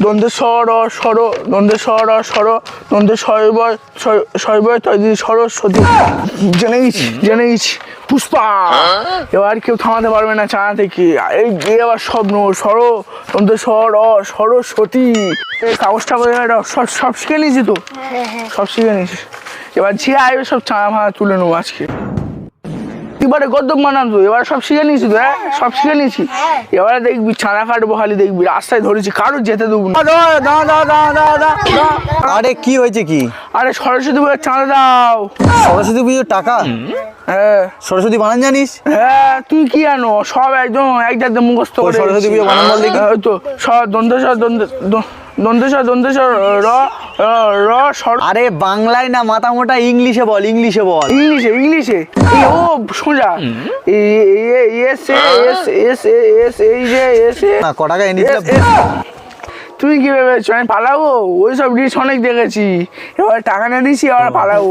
দ্বন্দ্বে সর সর দ্বন্দ্বে সর সর শৈবয় শৈবয় তৈরি সরস্বতী জেনে গেছি। জেনে গেছি। পুষ্পা! এবার কেউ থামাতে পারবে না চানা থেকে। এই এই এবার সব নেব সর দ্বন্দ্বে সর সরস্বতী এই কাগজটা করে এটা সব সব শিখে নিয়েছি তো? সব শিখে নিয়েছি। এবার যে আসবে সব চানা ভাড়া তুলে নেব আজকে। এবারে গদ্যম বানাতো এবারে সব শিখে নিয়েছি তো হ্যাঁ? সব শিখে নিয়েছি। এবারে দেখবি ছানা কাটবো খালি দেখবি। রাস্তায় ধরেছি কারও যেতে দেবো না। দাও দাও দাও দাও দাও দাও দাও। আরে কি হয়েছে কি? আরে সরস্বতী পুজোর চাঁদা দাও। সরস্বতী পুজোর টাকা? হ্যাঁ। সরস্বতী বানান জানিস? হ্যাঁ তুই কি জানো সব একদম এক জায়গাতে মুখস্থ করে সরস্বতী পুজো বানান। হ্যাঁ, তো সব দন্তেশ্বর দন্তেশ্বর দন্তেশ্বর র। আরে বাংলায় না মাথা মোটা ইংলিশে বল ইংলিশে বল। ইংলিশে ইংলিশে? ও সোজা। এস এস এস এস এই যে এস না ক টাকা এস। তুমি কি ভেবেছো? আমি পালাবো? ওই সব ডিশ অনেক দেখেছি। এবার টাকা না দিছি এবার পালাবো।